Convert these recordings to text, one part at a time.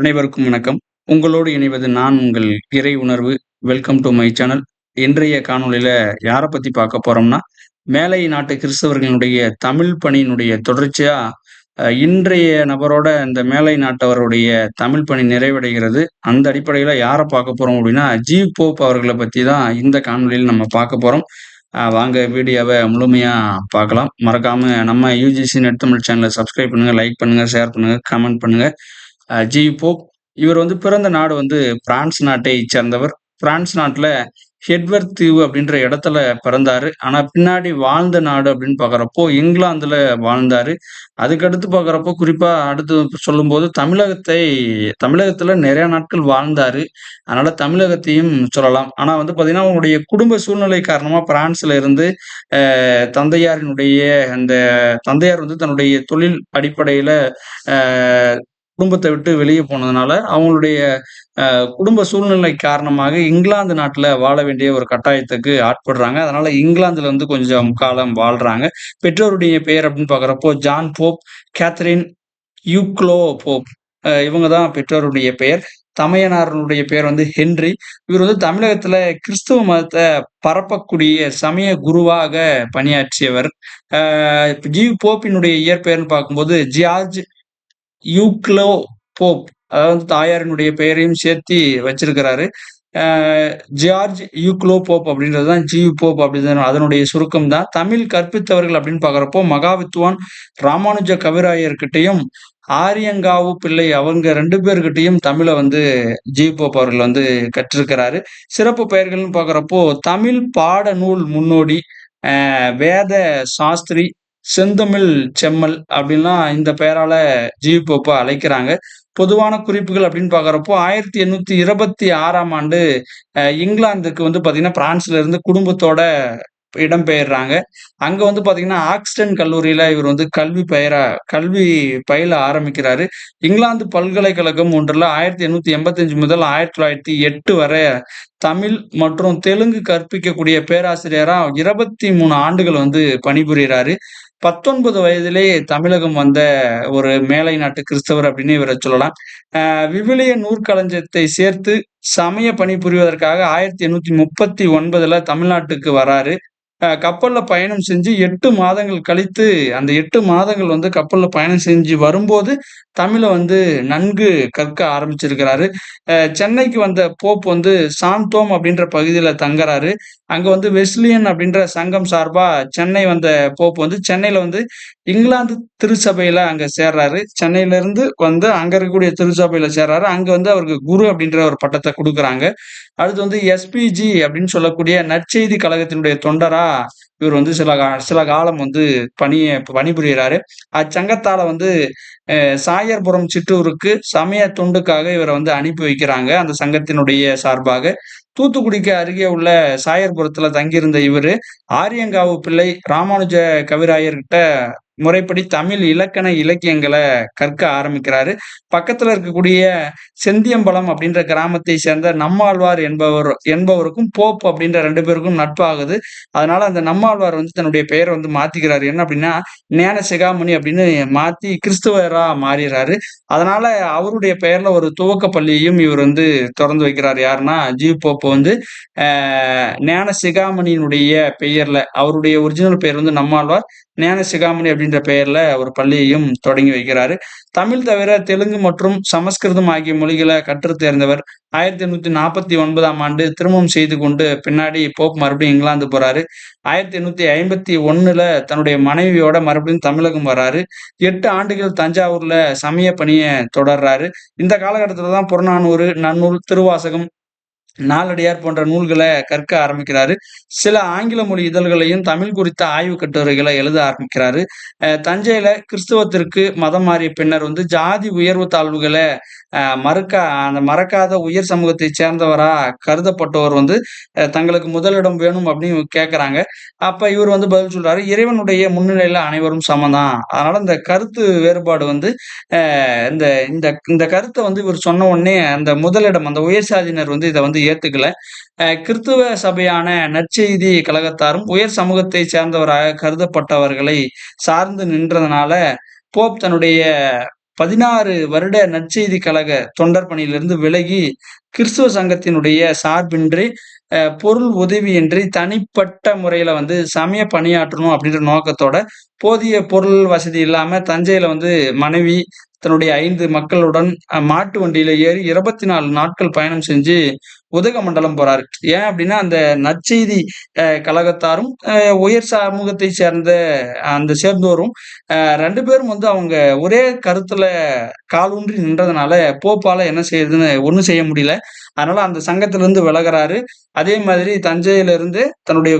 அனைவருக்கும் வணக்கம். உங்களோடு இணைவது நான் உங்கள் இறை உணர்வு. Welcome to my channel. இன்றைய காணொளியில யாரை பத்தி பார்க்க போறோம்னா, மேலை நாட்டு கிறிஸ்தவர்களுடைய தமிழ் பணியினுடைய தொடர்ச்சியா இன்றைய நபரோட இந்த மேலை நாட்டவருடைய தமிழ் பணி நிறைவடைகிறது. அந்த அடிப்படையில யாரை பார்க்க போறோம் அப்படின்னா, ஜி போப் அவர்களை பத்தி தான் இந்த காணொலியில் நம்ம பார்க்க போறோம். வாங்க வீடியோவை முழுமையா பார்க்கலாம். மறக்காம நம்ம யூஜிசி நெட் தமிழ் சேனலை சப்ஸ்கிரைப் பண்ணுங்க, லைக் பண்ணுங்க, ஷேர் பண்ணுங்க, கமெண்ட் பண்ணுங்க. ஜி போப் இவர் வந்து பிறந்த நாடு வந்து பிரான்ஸ் நாட்டை சேர்ந்தவர். பிரான்ஸ் நாட்டில் ஹெட்வர்த் தீவு அப்படின்ற இடத்துல பிறந்தாரு. ஆனா பின்னாடி வாழ்ந்த நாடு அப்படின்னு பார்க்குறப்போ, இங்கிலாந்துல வாழ்ந்தாரு. அதுக்கடுத்து பார்க்குறப்போ, குறிப்பா அடுத்து சொல்லும்போது தமிழகத்தை தமிழகத்துல நிறைய நாட்கள் வாழ்ந்தாரு. அதனால தமிழகத்தையும் சொல்லலாம். ஆனா வந்து பார்த்தீங்கன்னா, அவங்களுடைய குடும்ப சூழ்நிலை காரணமா பிரான்ஸ்ல இருந்து தந்தையாரினுடைய அந்த தந்தையார் வந்து தன்னுடைய தொழில் அடிப்படையில குடும்பத்தை விட்டு வெளியே போனதுனால, அவங்களுடைய குடும்ப சூழ்நிலை காரணமாக இங்கிலாந்து நாட்டில் வாழ வேண்டிய ஒரு கட்டாயத்துக்கு ஆட்படுறாங்க. அதனால இங்கிலாந்துல வந்து கொஞ்சம் காலம் வாழ்றாங்க. பெற்றோருடைய பெயர் அப்படின்னு பார்க்குறப்போ, John Pope, Catherine Uglow Pope. இவங்க தான் பெற்றோருடைய பெயர். தமையனாருடைய பெயர் வந்து ஹென்றி. இவர் வந்து தமிழகத்துல கிறிஸ்துவ மதத்தை பரப்பக்கூடிய சமய குருவாக பணியாற்றியவர். ஜி போப்பினுடைய இயற்பெயர்னு பார்க்கும்போது, ஜியார்ஜ் யூக்லோ போப். அதாவது தாயாரினுடைய பெயரையும் சேர்த்தி வச்சிருக்கிறாரு. ஜார்ஜ் ஜியார்ஜ் யூக்லோ போப் அப்படின்றது தான் ஜி போப் அப்படிதான் அதனுடைய சுருக்கம் தான். தமிழ் கற்பித்தவர்கள் அப்படின்னு பார்க்குறப்போ, மகாவித்துவான் ராமானுஜ கவிராயர்கிட்டையும் ஆரியங்காவு பிள்ளை அவங்க ரெண்டு பேர்கிட்டையும் தமிழை வந்து ஜி போப் அவர்கள் வந்து கற்றிருக்கிறாரு. சிறப்பு பெயர்கள்னு பார்க்குறப்போ, தமிழ் பாட நூல் முன்னோடி, வேத சாஸ்திரி, செந்தமிழ் செம்மல் அப்படின்லாம் இந்த பெயரால ஜீவி போப்பை அழைக்கிறாங்க. பொதுவான குறிப்புகள் அப்படின்னு பார்க்குறப்போ, 1826ஆம் ஆண்டு இங்கிலாந்துக்கு வந்து பார்த்தீங்கன்னா, பிரான்ஸ்ல இருந்து குடும்பத்தோட இடம்பெயர்றாங்க. அங்க வந்து பார்த்தீங்கன்னா, ஆக்ஸ்டன் கல்லூரியில இவர் வந்து கல்வி பெயர கல்வி பயில ஆரம்பிக்கிறாரு. இங்கிலாந்து பல்கலைக்கழகம் ஒன்றுல 1885 முதல் 1908 வரை தமிழ் மற்றும் தெலுங்கு கற்பிக்கக்கூடிய பேராசிரியராக இருபத்தி மூணு ஆண்டுகள் வந்து பணிபுரிகிறாரு 19 வயதிலேயே தமிழகம் வந்த ஒரு மேலை நாட்டு கிறிஸ்தவர் அப்படின்னு இவரை சொல்லலாம். விவிலிய நூற்களஞ்சியத்தை சேர்த்து சமய பணி புரிவதற்காக 1839ல தமிழ்நாட்டுக்கு வராரு. கப்பலில் கப்பல்ல பயணம் செஞ்சு எட்டு மாதங்கள் கழித்து, அந்த எட்டு மாதங்கள் வந்து கப்பல்ல பயணம் செஞ்சு வரும்போது, தமிழை வந்து நன்கு கற்க ஆரம்பிச்சிருக்கிறாரு. சென்னைக்கு வந்த போப் வந்து சாந்தோம் அப்படின்ற பகுதியில் தங்குறாரு. அங்கே வந்து வெஸ்லியன் அப்படின்ற சங்கம் சார்பாக சென்னை வந்த போப் வந்து சென்னையில் வந்து இங்கிலாந்து திருச்சபையில் அங்கே சேர்றாரு. சென்னையிலேருந்து வந்து அங்கே இருக்கக்கூடிய திருச்சபையில் சேர்றாரு. அங்கே வந்து அவருக்கு குரு அப்படின்ற ஒரு பட்டத்தை கொடுக்குறாங்க அடுத்து வந்து எஸ்பிஜி அப்படின்னு சொல்லக்கூடிய நற்செய்தி கழகத்தினுடைய தொண்டராக இவர் வந்து சில சில காலம் வந்து பணிய பணிபுரிகிறாரு அச்சங்கத்தால வந்து சாயர்புரம் சிற்றூருக்கு சமய துண்டுக்காக இவரை வந்து அனுப்பி வைக்கிறாங்க. அந்த சங்கத்தினுடைய சார்பாக. தூத்துக்குடிக்கு அருகே உள்ள சாயர்புரத்துல தங்கியிருந்த இவரு, ஆரியங்காவு பிள்ளை, ராமானுஜ கவிராயர்கிட்ட முறைப்படி தமிழ் இலக்கண இலக்கியங்களை கற்க ஆரம்பிக்கிறாரு. பக்கத்துல இருக்கக்கூடிய செந்தியம்பலம் அப்படின்ற கிராமத்தை சேர்ந்த நம்மாழ்வார் என்பவர் என்பவருக்கும் போப் அப்படின்ற ரெண்டு பேருக்கும் நட்பாகுது. அதனால அந்த நம்மாழ்வார் வந்து தன்னுடைய பெயரை வந்து மாத்திக்கிறாரு. என்ன அப்படின்னா, ஞான சிகாமணி அப்படின்னு மாத்தி கிறிஸ்துவரா மாறிடுறாரு அதனால அவருடைய பெயர்ல ஒரு துவக்க பள்ளியையும் இவர் வந்து திறந்து வைக்கிறார். யாருன்னா, ஜி போப் வந்து ஞான சிகாமணியினுடைய பெயர்ல அவருடைய ஒரிஜினல் பெயர் வந்து நம்மாழ்வார். ஞான சிகாமணி அப்படின்ற பெயர்ல ஒரு பள்ளியையும் தொடங்கி வைக்கிறாரு. தமிழ் தவிர தெலுங்கு மற்றும் சமஸ்கிருதம் ஆகிய மொழிகளை கற்றுத் தேர்ந்தவர். 1849ஆம் ஆண்டு திருமணம் செய்து கொண்டு பின்னாடி போப் மறுபடியும் இங்கிலாந்து போறாரு. 1851ல தன்னுடைய மனைவியோட மறுபடியும் தமிழகம் வராரு. எட்டு ஆண்டுகள் தஞ்சாவூர்ல சமய பணியை தொடர்றாரு. இந்த காலகட்டத்துல தான் புறநானூறு, நன்னூல், திருவாசகம், நாளடியார் போன்ற நூல்களை கற்க ஆரம்பிக்கிறாரு. சில ஆங்கில மொழி இதழ்களையும் தமிழ் குறித்த ஆய்வுக் கட்டுரைகளை எழுத ஆரம்பிக்கிறாரு. தஞ்சையில கிறிஸ்தவத்திற்கு மதம் மாறிய பின்னர் வந்து ஜாதி உயர்வு தாழ்வுகளை மறுக்க அந்த மறக்காத உயர் சமூகத்தைச் சேர்ந்தவரா கருதப்பட்டவர் வந்து தங்களுக்கு முதலிடம் வேணும் அப்படின்னு கேட்கறாங்க. அப்ப இவர் வந்து பதில் சொல்றாரு, இறைவனுடைய முன்னிலையில அனைவரும் சமம் தான். அதனால இந்த கருத்து வேறுபாடு வந்து இந்த இந்த இந்த கருத்தை வந்து இவர் சொன்ன உடனே அந்த முதலிடம் அந்த உயர் சாதியினர் வந்து இதை வந்து ஏத்துக்கல. கிறிஸ்துவ சபையான நற்செய்தி கழகத்தாரும் உயர் சமூகத்தை சேர்ந்தவராக கருதப்பட்டவர்களை சார்ந்து நின்றதனால, போப் தன்னுடைய பதினாறு வருட நற்செய்தி கழக தொண்டர் பணியிலிருந்து விலகி கிறிஸ்துவ சங்கத்தினுடைய சார்பின்றி பொருள் உதவியின்றி தனிப்பட்ட முறையில வந்து சமய பணியாற்றணும் அப்படின்ற நோக்கத்தோட போதிய பொருள் வசதி இல்லாம தஞ்சையில வந்து மனைவி தன்னுடைய ஐந்து மக்களுடன் மாட்டு வண்டியில ஏறி இருபத்தி நாலு நாட்கள் பயணம் செஞ்சு உதகமண்டலம் போறாரு. ஏன் அப்படின்னா அந்த நற்செய்தி கழகத்தாரும் உயர் சமூகத்தை சேர்ந்த அந்த சேர்ந்தோரும் ரெண்டு பேரும் வந்து அவங்க ஒரே கருத்துல காலூன்றி நின்றதுனால போப்பால என்ன செய்யுதுன்னு ஒன்றும் செய்ய முடியல. அதனால அந்த சங்கத்திலிருந்து விலகிறாரு. அதே மாதிரி தஞ்சையிலிருந்து தன்னுடைய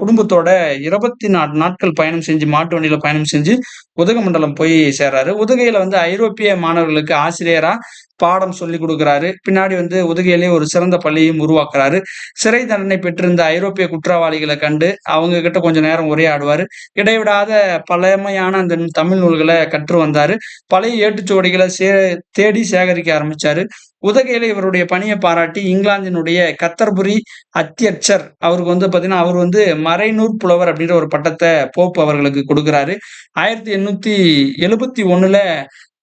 குடும்பத்தோட இருபத்தி நாலு நாட்கள் பயணம் செஞ்சு மாட்டு வண்டியில பயணம் செஞ்சு உதகமண்டலம் போய் சேர்றாரு. உதகையில வந்து ஐரோப்பிய மாணவர்களுக்கு ஆசிரியரா பாடம் சொல்லி கொடுக்குறாரு. பின்னாடி வந்து உதகையிலே ஒரு சிறந்த பள்ளியும் உருவாக்குறாரு. சிறை தண்டனை பெற்றிருந்த ஐரோப்பிய குற்றவாளிகளை கண்டு அவங்க கிட்ட கொஞ்சம் நேரம் உரையாடுவாரு. இடைவிடாத பழமையான அந்த தமிழ் நூல்களை கற்று வந்தாரு. பழைய ஏட்டுச்சுவடிகளை சே தேடி சேகரிக்க ஆரம்பிச்சாரு. உதகையில இவருடைய பணியை பாராட்டி இங்கிலாந்தினுடைய கத்தர்புரி அத்தியட்சர் அவருக்கு வந்து பாத்தீங்கன்னா அவர் வந்து மறைநூர் புலவர் அப்படின்ற ஒரு பட்டத்தை போப் அவர்களுக்கு கொடுக்குறாரு. ஆயிரத்தி எண்ணூத்தி எழுபத்தி ஒண்ணுல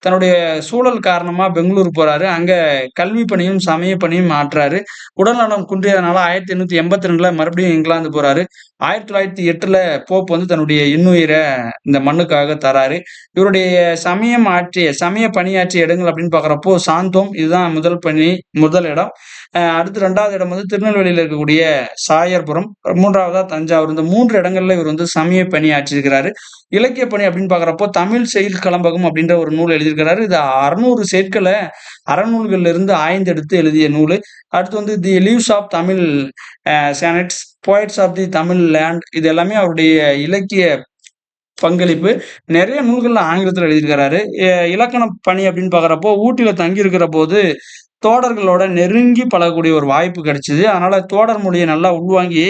தன்னுடைய சூழல் காரணமா பெங்களூர் போறாரு. அங்க கல்வி பணியும் சமய பணியும் மாற்றுறாரு உடல்நலம் குன்றியதுனால ஆயிரத்தி எண்ணூத்தி எண்பத்தி ரெண்டுல மறுபடியும் இங்கிலாந்து போறாரு. ஆயிரத்தி தொள்ளாயிரத்தி எட்டுல போப் வந்து தன்னுடைய இன்னுயிரை இந்த மண்ணுக்காக தராரு. இவருடைய சமயம் ஆற்றிய சமய பணியாற்றிய இடங்கள் அப்படின்னு பாக்குறப்போ சாந்தோம். இதுதான் முதல் பணி முதல் இடம். அடுத்து ரெண்டாவது இடம் வந்து திருநெல்வேலியில் இருக்கக்கூடிய சாயர்புரம். மூன்றாவதா தஞ்சாவூர். இந்த மூன்று இடங்கள்ல இவர் வந்து சமய பணி ஆற்றிருக்கிறாரு இலக்கிய பணி அப்படின்னு பாக்குறப்போ தமிழ் செயல் கலம்பகம் அப்படின்ற ஒரு நூல் எழுதியிருக்கிறாரு. இது அறுநூறு செயற்களை அறநூல்கள்ல இருந்து ஆய்ந்தெடுத்து எழுதிய நூல். அடுத்து வந்து the leaves of Tamil saints poets of the Tamil land இது எல்லாமே அவருடைய இலக்கிய பங்களிப்பு. நிறைய நூல்களில் ஆங்கிலத்தில் எழுதியிருக்கிறாரு. இலக்கண பணி அப்படின்னு பாக்குறப்போ ஊட்டியில தங்கி இருக்கிற போது தோடர்களோட நெருங்கி பழகக்கூடிய ஒரு வாய்ப்பு கிடைச்சிது. அதனால தோடர் மொழியை நல்லா உள்வாங்கி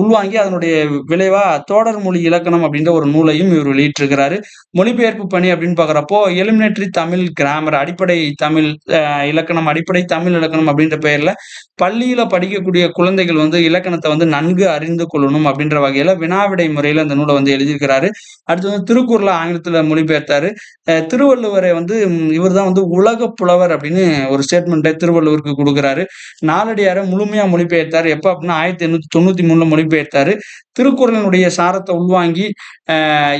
உள்வாங்கி அதனுடைய விளைவா தோடர் மொழி இலக்கணம் அப்படின்ற ஒரு நூலையும் இவர் வெளியிட்டிருக்கிறாரு. மொழிபெயர்ப்பு பணி அப்படின்னு பாக்குறப்போ எலிமினேட்டரி தமிழ் கிராமர் அடிப்படை தமிழ் இலக்கணம் அடிப்படை தமிழ் இலக்கணம் அப்படின்ற பெயர்ல பள்ளியில படிக்கக்கூடிய குழந்தைகள் வந்து இலக்கணத்தை வந்து நன்கு அறிந்து கொள்ளணும் அப்படின்ற வகையில வினாவிடை முறையில அந்த நூலை வந்து எழுதியிருக்கிறாரு. அடுத்து வந்து திருக்குறளை ஆங்கிலத்துல மொழிபெயர்த்தாரு. திருவள்ளுவரை வந்து இவர் தான் வந்து உலக புலவர் அப்படின்னு ஒரு ஸ்டேட்மெண்ட்டை திருவள்ளுவருக்கு கொடுக்குறாரு. நாலடியாரை முழுமையா மொழிபெயர்த்தார். எப்ப அப்படின்னா ஆயிரத்தி எண்ணூத்தி தொண்ணூத்தி மூணுல மொழிபெயர்த்தாரு திருக்குறளினுடைய சாரத்தை உள்வாங்கி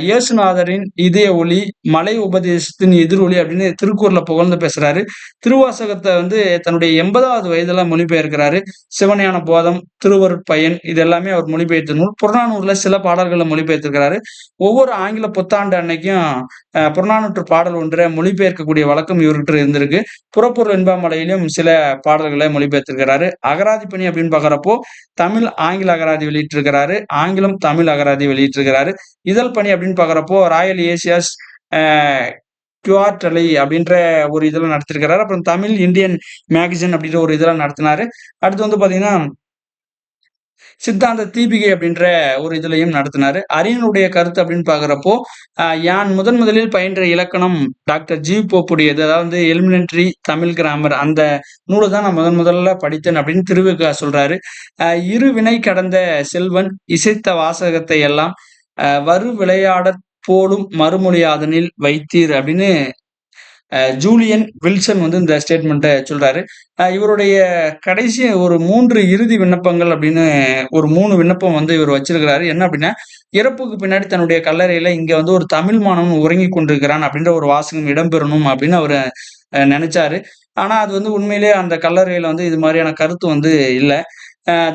இயேசுநாதரின் இதய ஒளி மலை உபதேசத்தின் எதிரொலி அப்படின்னு திருக்குறளை புகழ்ந்து பேசுறாரு. திருவாசகத்தை வந்து தன்னுடைய எண்பதாவது வயதுல மொழிபெயர்க்கிறாரு. சிவஞான போதம் திருவருட்பயன் இது எல்லாமே அவர் மொழிபெயர்த்த நூல். புறநானூர்ல சில பாடல்களை மொழிபெயர்த்திருக்கிறாரு. ஒவ்வொரு ஆங்கில புத்தாண்டு அன்னைக்கும் புறநானூற்று பாடல் ஒன்றை மொழிபெயர்க்கக்கூடிய வழக்கம் இவர்கிட்ட இருந்திருக்கு. புறப்பொருள் என்பாமலையிலும் சில பாடல்களை மொழிபெயர்த்திருக்கிறாரு. அகராதி பணி அப்படின்னு பாக்குறப்போ தமிழ் ஆங்கில அகராதி வெளியிட்டிருக்கிறாரு. ஆங்கிலம் தமிழ் அகராதி வெளியிட்டிருக்கிறாரு. இதழ் பணி அப்படின்னு பாக்குறப்போ ராயல் ஏசியாஸ் கியூஆர்டலை அப்படின்ற ஒரு இதெல்லாம் நடத்திருக்கிறாரு. அப்புறம் தமிழ் இந்தியன் மேகசின் அப்படின்ற ஒரு இதெல்லாம் நடத்தினாரு. அடுத்து வந்து பாத்தீங்கன்னா சித்தாந்த தீபிகை அப்படின்ற ஒரு இதுலையும் நடத்தினாரு. அரியனுடைய கருத்து அப்படின்னு பாக்குறப்போ யான் முதன் முதலில் பயின்ற இலக்கணம் டாக்டர் ஜி போப்புடையது அதாவது எலிமினட்ரி தமிழ் கிராமர் அந்த நூலை தான் நான் முதன் முதல்ல படித்தேன் அப்படின்னு திருவிக்கா சொல்றாரு. இரு வினை கடந்த செல்வன் இசைத்த வாசகத்தை எல்லாம் வரு விளையாடற் போலும் மறுமொழியாதனில் வைத்தீர் அப்படின்னு ஜூலியன் வில்சன் வந்து இந்த ஸ்டேட்மெண்ட்டை சொல்கிறாரு இவருடைய கடைசி ஒரு மூன்று இறுதி விண்ணப்பங்கள் அப்படின்னு ஒரு மூணு விண்ணப்பம் வந்து இவர் வச்சிருக்கிறாரு. என்ன அப்படின்னா இறப்புக்கு பின்னாடி தன்னுடைய கல்லறையில் இங்கே வந்து ஒரு தமிழ் மாணவன் உறங்கி கொண்டிருக்கிறான் அப்படின்ற ஒரு வாசகம் இடம்பெறணும் அப்படின்னு அவர் நினைச்சாரு. ஆனால் அது வந்து உண்மையிலே அந்த கல்லறையில் வந்து இது மாதிரியான கருத்து வந்து இல்லை.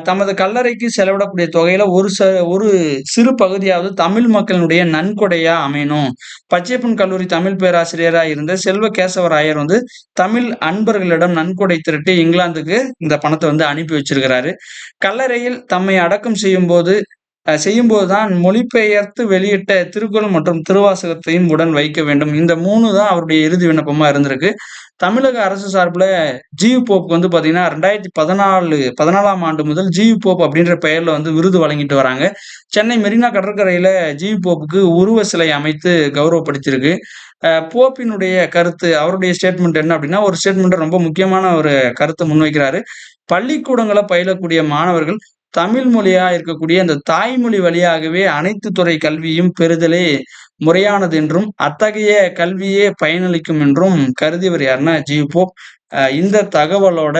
தமது கல்லறைக்கு செலவிடக்கூடிய தொகையில ஒரு ச ஒரு சிறு பகுதியாவது தமிழ் மக்களினுடைய நன்கொடையா அமையணும். பச்சைப்பன் கல்லூரி தமிழ் பேராசிரியராக இருந்த செல்வ கேசவராயர் வந்து தமிழ் அன்பர்களிடம் நன்கொடை திரட்டி இங்கிலாந்துக்கு இந்த பணத்தை வந்து அனுப்பி வச்சிருக்கிறாரு. கல்லறையில் தம்மை அடக்கம் செய்யும் போது செய்யும்போது தான் மொழிபெயர்த்து வெளியிட்ட திருக்குறள் மற்றும் திருவாசகத்தையும் உடன் வைக்க வேண்டும். இந்த மூணு தான் அவருடைய இறுதி விண்ணப்பமாக இருந்திருக்கு. தமிழக அரசு சார்பில் ஜியு போப்புக்கு வந்து பார்த்தீங்கன்னா ரெண்டாயிரத்தி பதினாலு பதினாலாம் ஆண்டு முதல் ஜியு போப் அப்படின்ற பெயரில் வந்து விருது வழங்கிட்டு வராங்க. சென்னை மெரினா கடற்கரையில் ஜியு போப்புக்கு உருவ சிலை அமைத்து கௌரவப்படுத்தியிருக்கு. போப்பினுடைய கருத்து அவருடைய ஸ்டேட்மெண்ட் என்ன அப்படின்னா ஒரு ஸ்டேட்மெண்ட் ரொம்ப முக்கியமான ஒரு கருத்தை முன்வைக்கிறாரு. பள்ளிக்கூடங்களை பயிலக்கூடிய மாணவர்கள் தமிழ் மொழியா இருக்கக்கூடிய அந்த தாய்மொழி வழியாகவே அனைத்து துறை கல்வியும் பெறுதலே முறையானது என்றும், அத்தகைய கல்வியே பயனளிக்கும் என்றும் கருதியவர் யாருன்னா ஜி.யு. போப். இந்த தகவலோட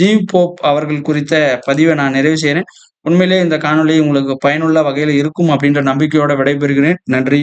ஜீவ் போப் அவர்கள் குறித்த பதிவை நான் நிறைவு செய்கிறேன் உண்மையிலேயே இந்த காணொலி உங்களுக்கு பயனுள்ள வகையில் இருக்கும் அப்படின்ற நம்பிக்கையோட விடைபெறுகிறேன். நன்றி.